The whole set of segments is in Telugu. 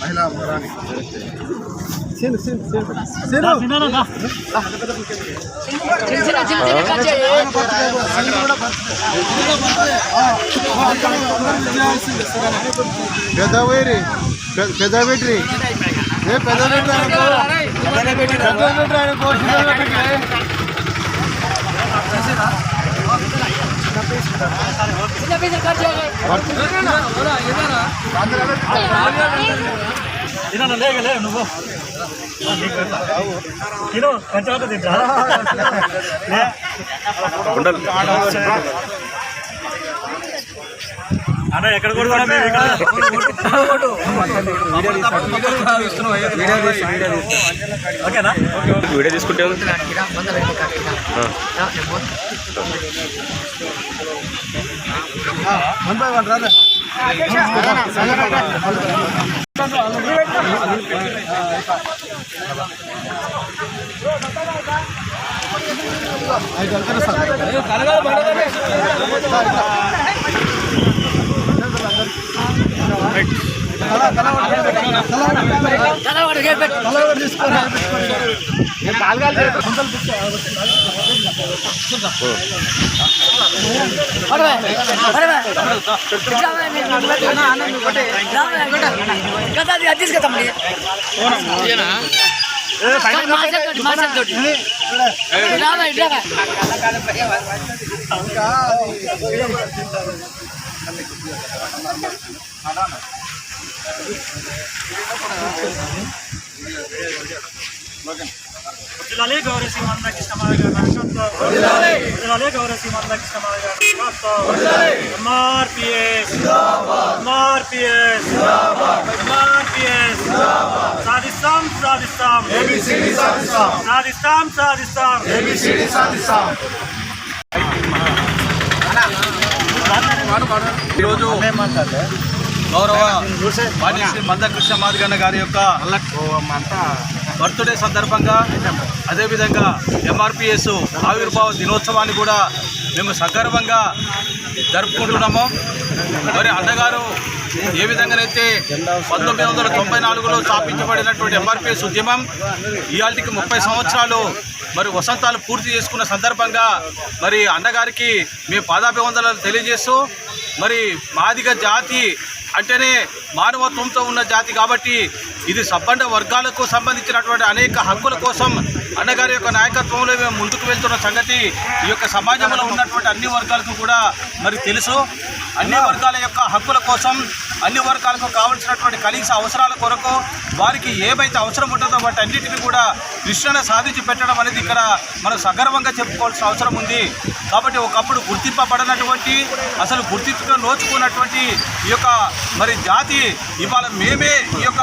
మహిళా మహారాణి పెద్ద వేరి పెద్ద పెట్టి ఏ పెద్ద పెట్టి పెద్ద పెట్టి ఆయన కోసి తినను లేగలే నువ్వు తిను కొంచెం తింటా అన్న ఎక్కడ కూడా మేము ఇక్కడ ఓకేనా వీడియో తీసుకుంటే జిల్లాలే గౌరవ శ్రీమంత కృష్ణమాల తీసుకెళ్తామండి నాయకత్వం జిల్లాలే గౌరవ శ్రీమంత కృష్ణమాల గారి నాయకత్వం ఎంఆర్పిఎస్! ఎంఆర్పిఎస్! ఎంఆర్పిఎస్! సాధిస్తాం సాధిస్తాం! సాధిస్తాం! సాధిస్తాం! ఈరోజు గౌరవ మాజీ శ్రీ మందకృష్ణ మాదిగన్న గారి యొక్క బర్త్డే సందర్భంగా అదేవిధంగా ఎంఆర్పిఎస్ ఆవిర్భావ దినోత్సవాన్ని కూడా మేము సగర్వంగా జరుపుకుంటున్నాము. మరి అన్నగారు ఏ విధంగానైతే పంతొమ్మిది వందల తొంభై నాలుగులో స్థాపించబడినటువంటి ఎంఆర్పిఎస్ ఉద్యమం ఇవాళకి ముప్పై సంవత్సరాలు మరి వసంతాలు పూర్తి చేసుకున్న సందర్భంగా మరి అన్నగారికి మేము పాదాభివందనాలు తెలియజేస్తూ మరి మాదిగ జాతి అంటేనే మానవత్వంతో ఉన్న జాతి కాబట్టి ఇది సబ్బండ వర్గాలకు సంబంధించినటువంటి అనేక హక్కుల కోసం అన్నగారి యొక్క నాయకత్వంలో మేము ముందుకు వెళ్తున్న సంగతి ఈ యొక్క సమాజంలో ఉన్నటువంటి అన్ని వర్గాలకు కూడా మరి తెలుసు. అన్ని వర్గాల యొక్క హక్కుల కోసం అన్ని వర్గాలకు కావలసినటువంటి కనీస అవసరాల కొరకు వారికి ఏమైతే అవసరం ఉంటుందో వాటి అన్నిటిని కూడా కృష్ణ సాధించి పెట్టడం అనేది ఇక్కడ మనం సగర్వంగా చెప్పుకోవాల్సిన అవసరం ఉంది. కాబట్టి ఒకప్పుడు గుర్తింపబడినటువంటి అసలు గుర్తింపుగా నోచుకున్నటువంటి ఈ యొక్క మరి జాతి ఇవాళ మేమే ఈ యొక్క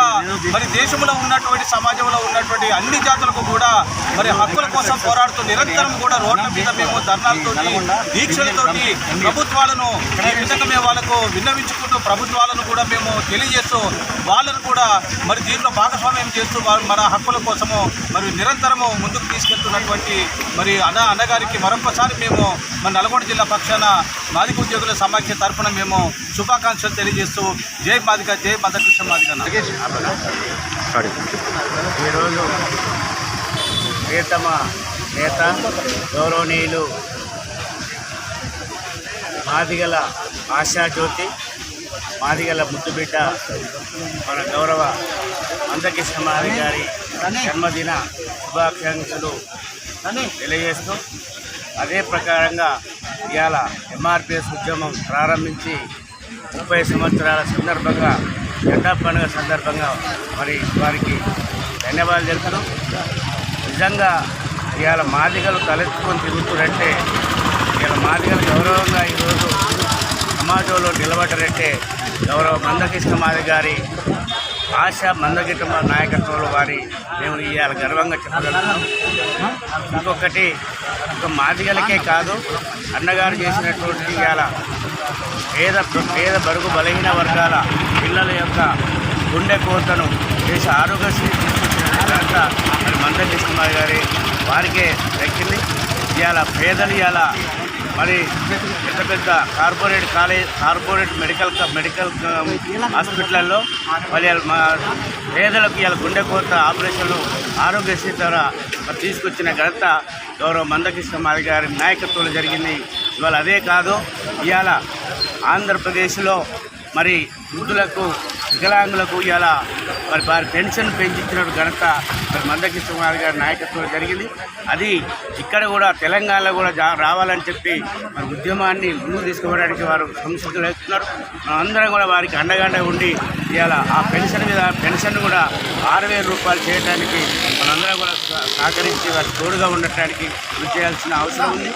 మరి దేశంలో ఉన్నటువంటి సమాజంలో ఉన్నటువంటి అన్ని జాతులకు కూడా మరి హక్కుల కోసం పోరాడుతూ నిరంతరం కూడా రోడ్ల మీద మేము ధర్నాలతో దీక్షలతోటి ప్రభుత్వాలను ఈ విధంగా మేము వాళ్ళకు విన్నవించుకుంటూ ప్రభుత్వాలను కూడా మేము తెలియజేస్తూ వాళ్ళను కూడా మరి దీంట్లో భాగస్వామ్యం చేస్తూ మన హక్కుల కోసము మరి నిరంతరము ముందుకు తీసుకెళ్తున్నటువంటి మరి అన్న అన్నగారికి మరొకసారి మేము మన నల్గొండ జిల్లా పక్షాన మాదిక ఉద్యోగుల సమాఖ్య తరఫున మేము శుభాకాంక్షలు తెలియజేస్తూ జై మాదిక జై మదకృష్ణ మాదిక ఈరోజు ప్రియతమ నేత గౌరవనీయులు మాదిగల ఆశాజ్యోతి మాదిగల ముద్దుబిడ్డ మన గౌరవ అందకృష్ణ మాది గారి జన్మదిన శుభాకాంక్షలు తెలియజేస్తూ అదే ప్రకారంగా ఇవాళ ఎంఆర్పిఎస్ ఉద్యమం ప్రారంభించి ముప్పై సంవత్సరాల సందర్భంగా జెండా పండుగ సందర్భంగా మరి వారికి ధన్యవాదాలు తెలుపుతూ నిజంగా ఇవాళ మాదిగలు తలెత్తుకొని తిరుగుతున్నట్టే ఇవాళ మాదిగలు గౌరవంగా ఈరోజు సమాజంలో నిలబడ్డారంటే గౌరవ మందకృష్ణ మాది గారి ఆశ మందగిట్ట నాయకత్వంలో వారి మేము ఇవాళ గర్వంగా చెప్పగలుగుతున్నాం ఇంకొకటి ఒక మాదిగలకే కాదు అన్నగారు చేసినటువంటి ఇవాళ పేద పేద బరుగు బలహీన వర్గాల పిల్లల యొక్క గుండె కోతను దేశ ఆరోగ్యశ్రీ తీసుకొచ్చిన మరి మందకృష్ణ గారి వారికే దక్కింది. ఇవాళ పేదలు ఇవాళ మరి పెద్ద పెద్ద corporate college corporate medical medical హాస్పిటల్లో మరి మా పేదలకు ఇలా గుండె కోత ఆపరేషన్లు ఆరోగ్యశ్రీ ద్వారా తీసుకొచ్చిన ఘనత గౌరవ మందకృష్ణ మాది గారి నాయకత్వంలో జరిగింది. ఇవాళ అదే కాదు ఇవాళ ఆంధ్రప్రదేశ్లో మరి వృద్ధులకు వికలాంగులకు ఇలా మరి వారి పెన్షన్ పెంచించిన ఘనత మరి మందకృష్ణ కుమార్ గారి నాయకత్వంలో జరిగింది. అది ఇక్కడ కూడా తెలంగాణలో కూడా జా రావాలని చెప్పి మరి ఉద్యమాన్ని ముందుకు తీసుకోవడానికి వారు సంస్కృతులు వేస్తున్నారు అందరం కూడా వారికి అండగండ ఉండి ఇవాళ ఆ పెన్షన్ మీద పెన్షన్ కూడా ఆరు వేల రూపాయలు చేయడానికి మనందరం కూడా సహకరించి వారికి తోడుగా ఉండటానికి కృషి చేయాల్సిన అవసరం ఉంది.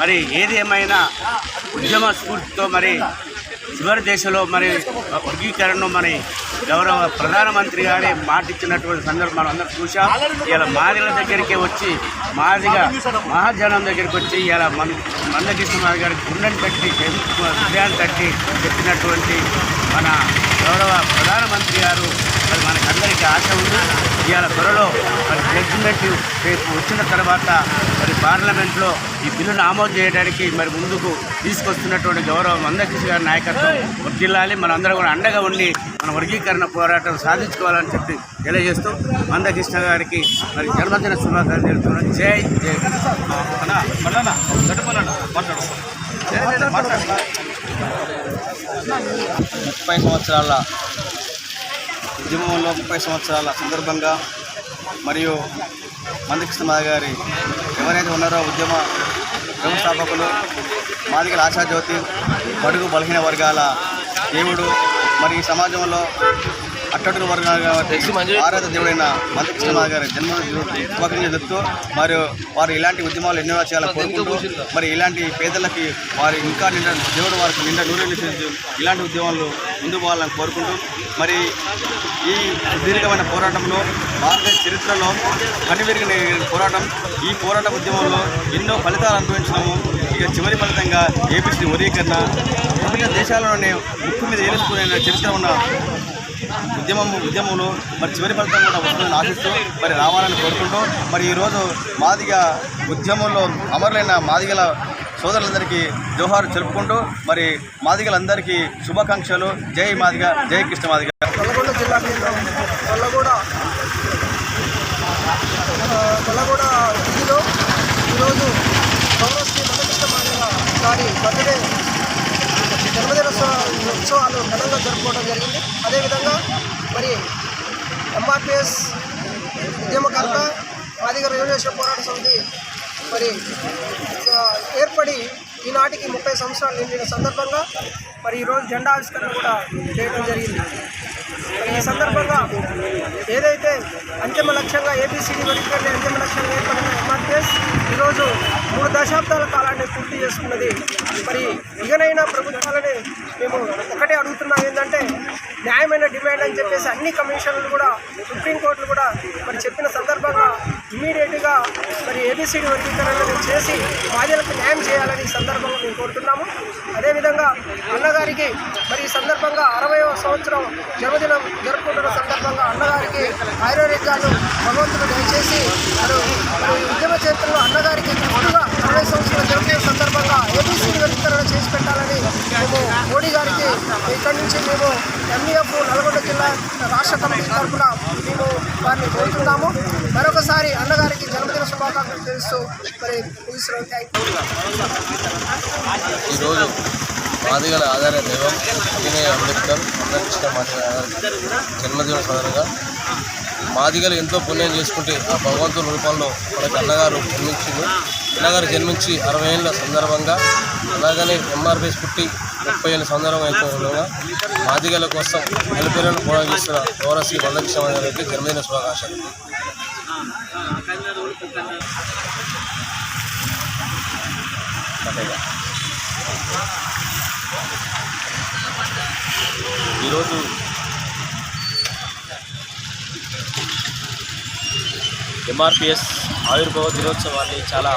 మరి ఏది ఏమైనా ఉద్యమ స్ఫూర్తితో మరి చివరి దేశంలో మరి వర్గీకరణను మరి గౌరవ ప్రధానమంత్రి గారే మాటిచ్చినటువంటి సందర్భం మనం అందరం చూసాం ఇలా మాదిగల దగ్గరికి వచ్చి మాదిగ మహాజనం దగ్గరికి వచ్చి ఇలా మన మందకృష్ణ గారి గుండెని పెట్టి హృదయాన్ని తట్టి చెప్పినటువంటి మన గౌరవ ప్రధానమంత్రి గారు మరి మనకందరికీ ఆశ ఉంది ఇవాళ త్వరలో మరి జడ్జిమెంట్ రేపు వచ్చిన తర్వాత మరి పార్లమెంట్లో ఈ బిల్లును ఆమోదం చేయడానికి మరి ముందుకు తీసుకొస్తున్నటువంటి గౌరవ మందకృష్ణ గారి నాయకత్వం వర్జిల్లాలి మనందరం కూడా అండగా ఉండి మన వర్గీకరణ పోరాటం సాధించుకోవాలని చెప్పి తెలియజేస్తూ మందకృష్ణ గారికి మరి జన్మదిన శుభాకాంక్షలు తెలుపుతున్నాను జై జై. ముప్పై సంవత్సరాల ఉద్యమంలో ముప్పై సంవత్సరాల సందర్భంగా మరియు మందకృష్ణ గారి ఎవరైతే ఉన్నారో ఉద్యమ వ్యవస్థాపకులు మాదిగల ఆశాజ్యోతి బడుగు బలహీన వర్గాల దేవుడు మరి ఈ సమాజంలో అట్టడుగు వర్గాల ఆరాధ దేవుడైన మాది గారి జన్మ శుభాకాంక్షలు చెప్తూ మరియు వారు ఇలాంటి ఉద్యమాలు ఎన్నో చేయాలని కోరుకుంటూ మరి ఇలాంటి పేదలకి వారు ఇంకా నిండా దేవుడు వారికి నిండా చేసి ఇలాంటి ఉద్యమాలు ముందుకు పోవాలని కోరుకుంటూ మరి ఈ సుదీర్ఘమైన పోరాటంలో భారతదేశ చరిత్రలో కనివిరిగిన పోరాటం ఈ పోరాట ఉద్యమంలో ఎన్నో ఫలితాలు అనుభవించినాము. ఇక చివరి ఫలితంగా ఏపీసీ వర్గీకరణ విభిన్న దేశాలలోనే ముక్కు మీద ఏలుసుకునే చరిత్ర ఉన్న ఉద్యమం ఉద్యమంలో మరి చివరి ఫలితం కూడా వస్తుందని ఆశిస్తూ మరి రావాలని కోరుకుంటూ మరి ఈరోజు మాదిగ ఉద్యమంలో అమరులైన మాదిగల సోదరులందరికీ జోహారు జరుపుకుంటూ మరి మాదిగలందరికీ శుభాకాంక్షలు. జై మాదిగ జై కృష్ణ మాదిగ. జిల్లా కొల్లగూడ కొల్లగూడ ఈరోజు గారి బర్త్డే జన్మదిన ఉత్సవాలు ఘనంగా జరుపుకోవడం జరిగింది. అదేవిధంగా మరి ఎంఆర్పిఎస్ ఉద్యమకర్త మాదిగ రెవల్యూషన్ పోరాట సమితి మరి ఏర్పడి ఈనాటికి ముప్పై సంవత్సరాలు నిండిన సందర్భంగా మరి ఈరోజు జెండా ఆవిష్కరణ కూడా చేయడం జరిగింది. మరి ఈ సందర్భంగా ఏదైతే అంతిమ లక్ష్యంగా ఏబిసిడి వర్గీకరణ అంతిమ లక్ష్యంగా ఏర్పడిన ఎంఆర్టీఎస్ ఈరోజు మూడు దశాబ్దాల కాలాన్ని పూర్తి చేసుకున్నది. మరి ఇకనైనా ప్రభుత్వాలని మేము ఒకటే అడుగుతున్నాం ఏంటంటే న్యాయమైన డిమాండ్ అని చెప్పేసి అన్ని కమిషన్లు కూడా సుప్రీంకోర్టులు కూడా మరి చెప్పిన సందర్భంగా ఇమీడియట్గా మరి ఏబిసిడి వర్గీకరణను చేసి బాధ్యులకు న్యాయం చేయాలని సందర్భంగా మేము కోరుతున్నాము. అదేవిధంగా అన్నగారికి మరి ఈ సందర్భంగా అరవయవ సంవత్సరం జన్మదినం జరుపుకుంటున్న సందర్భంగా అన్నగారికి ఆయుర్వేదాలు భగవంతుడు దయచేసి వారు మరి ఉద్యమ చరిత్రలో అన్నగారికి గుర్తుగా అరవై సంవత్సరాలు జన్మదిన సందర్భంగా ఏబిసిడి వర్గీకరణ చేసి పెట్టాలని మేము ఇక్కడి నుంచి మేము ఎంఈఎఫ్ నల్గొండ జిల్లా రాష్ట్ర కమిటీ తరఫున మేము వారిని కోరుతున్నాము. మరొకసారి అన్నగారికి జన్మదిన శుభాకాంక్షలు తెలుస్తూ మరి ముగిస్తున్నాం థ్యాంక్ ఈరోజు మాదిగల ఆధార దైవం వినయ అంబేద్కర్ అందరికృష్ణ ఇష్టం జన్మదిన సందర్భంగా మాదిగలు ఎంతో పుణ్యం చేసుకుంటే ఆ భగవంతుని రూపంలో మనకి అన్నగారు జన్మించింది అన్నగారు జన్మించి అరవై ఏళ్ళ సందర్భంగా అలాగనే ఎంఆర్పీస్ పుట్టి ముప్పై ఏళ్ళ సందర్భం అయిపోయిన మాదిగల కోసం నలుపేరను పోరాటం చేస్తున్న గౌరవశ్రీ వల్లకృష్ణ గారికి జన్మదిన శుభాకాంక్షలు. ఈరోజు ఎంఆర్పిఎస్ ఆవిర్భావ దినోత్సవాన్ని చాలా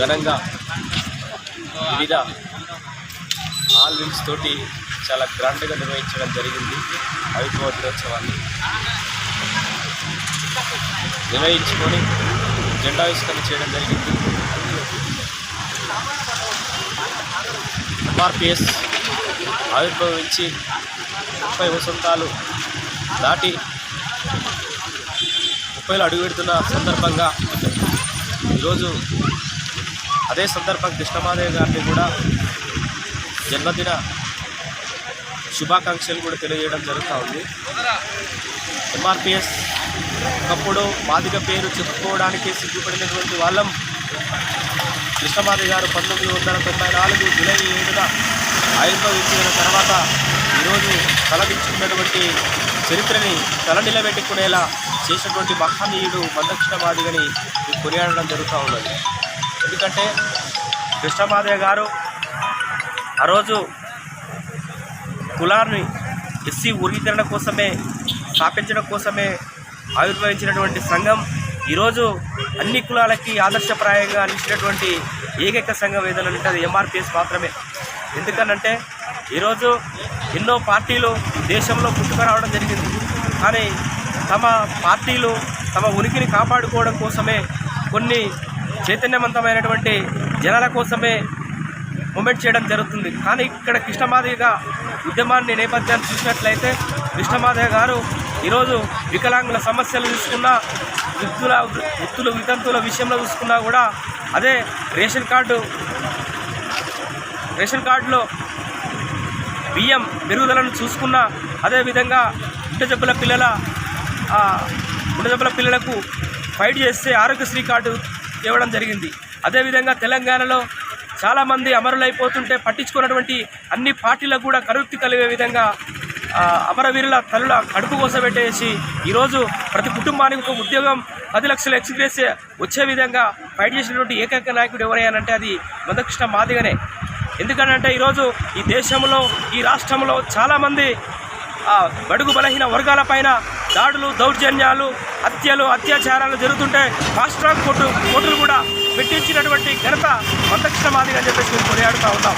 ఘనంగా వివిధ ఆల్ వింగ్స్ తోటి చాలా గ్రాండ్గా నిర్వహించడం జరిగింది ఆవిర్భావ దినోత్సవాన్ని. నిర్వహించుకొని జెండావిష్కరణ చేయడం జరిగింది. ఎంఆర్పిఎస్ ఆవిర్భవించి ముప్పై వసంతాలు దాటి ముప్పైలో అడుగుపెడుతున్న సందర్భంగా ఈరోజు అదే సందర్భం కృష్ణమాదేవి గారిని కూడా జన్మదిన శుభాకాంక్షలు కూడా తెలియజేయడం జరుగుతూ ఉంది. ఎంఆర్పిఎస్ ఒకప్పుడు మాదిగ పేరు చెప్పుకోవడానికి సిగ్గుపడినటువంటి వాళ్ళం కృష్ణమాది గారు పంతొమ్మిది వందల తొంభై నాలుగు జూలై ఏడున ఆవిర్భవించిన తర్వాత ఈరోజు తలదించుకున్నటువంటి చరిత్రని తల నిలబెట్టుకునేలా చేసినటువంటి మహనీయుడు మందక్షిణమాదిగని కొనియాడడం జరుగుతూ ఉన్నది. ఎందుకంటే కృష్ణమాదయ్య గారు ఆ రోజు కులాన్ని ఎస్సీ వర్గీకరణ కోసమే స్థాపించడం కోసమే ఆవిర్భవించినటువంటి సంఘం ఈరోజు అన్ని కులాలకి ఆదర్శప్రాయంగా అందించినటువంటి ఏకైక సంఘం ఏదైనా అంటే అది ఎంఆర్పిఎస్ మాత్రమే. ఎందుకనంటే ఈరోజు ఎన్నో పార్టీలు దేశంలో పుట్టుకురావడం జరిగింది. కానీ తమ పార్టీలు తమ ఉనికిని కాపాడుకోవడం కోసమే కొన్ని చైతన్యవంతమైనటువంటి జనాల కోసమే మూమెంట్ చేయడం జరుగుతుంది. కానీ ఇక్కడ కృష్ణమాదేవిగా ఉద్యమాన్ని నేపథ్యాన్ని చూసినట్లయితే కృష్ణమాదేవి గారు ఈరోజు వికలాంగుల సమస్యలు చూసుకున్నా వృత్తుల వృత్తులు వితంతుల విషయంలో చూసుకున్నా కూడా అదే రేషన్ కార్డు రేషన్ కార్డులో బియ్యం పెరుగుదలను చూసుకున్నా అదేవిధంగా గుండె పిల్లల ఆ, పిల్లలకు ఫైట్ చేస్తే ఆరోగ్యశ్రీ కార్డు ఇవ్వడం జరిగింది. అదేవిధంగా తెలంగాణలో చాలామంది అమరులైపోతుంటే పట్టించుకున్నటువంటి అన్ని పార్టీలకు కూడా కరుక్తి కలిగే విధంగా అమరవీరుల తల్లుల కడుపు కోసపెట్టేసి ఈరోజు ప్రతి కుటుంబానికి ఒక ఉద్యోగం పది లక్షలు ఎక్స్ప్రెస్ వచ్చే విధంగా ఫైట్ చేసినటువంటి ఏకైక నాయకుడు ఎవరయ్యానంటే అది మధకృష్ణ మాదిగనే. ఎందుకంటే ఈరోజు ఈ దేశంలో ఈ రాష్ట్రంలో చాలామంది బడుగు బలహీన వర్గాలపైన దాడులు దౌర్జన్యాలు హత్యలు అత్యాచారాలు జరుగుతుంటే ఫాస్ట్ ట్రాక్ కోర్టు కోర్టులు కూడా పెట్టించినటువంటి ఘనత మందకృష్ణ మాదిగా అని చెప్పేసి మేము కొనియాడుతూ ఉన్నాం.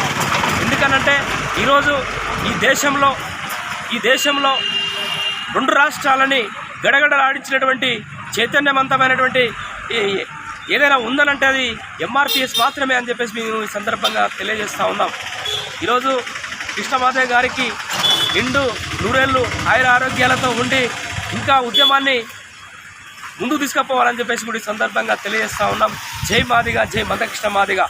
ఎందుకనంటే ఈరోజు ఈ దేశంలో ఈ దేశంలో రెండు రాష్ట్రాలని గడగడలాడించినటువంటి చైతన్యవంతమైనటువంటి ఏదైనా ఉందనంటే అది ఎంఆర్పిఎస్ మాత్రమే అని చెప్పేసి మేము ఈ సందర్భంగా తెలియజేస్తూ ఉన్నాం. ఈరోజు కృష్ణమాధవ్ గారికి నిండు నూరేళ్ళు ఆయుర ఆరోగ్యాలతో ఉండి ఇంకా ఉద్యమాన్ని ముందుకు తీసుకుపోవాలని చెప్పేసి కూడా ఈ సందర్భంగా తెలియజేస్తా ఉన్నాం. జై మాదిగా జై మందకృష్ణ మాదిగా.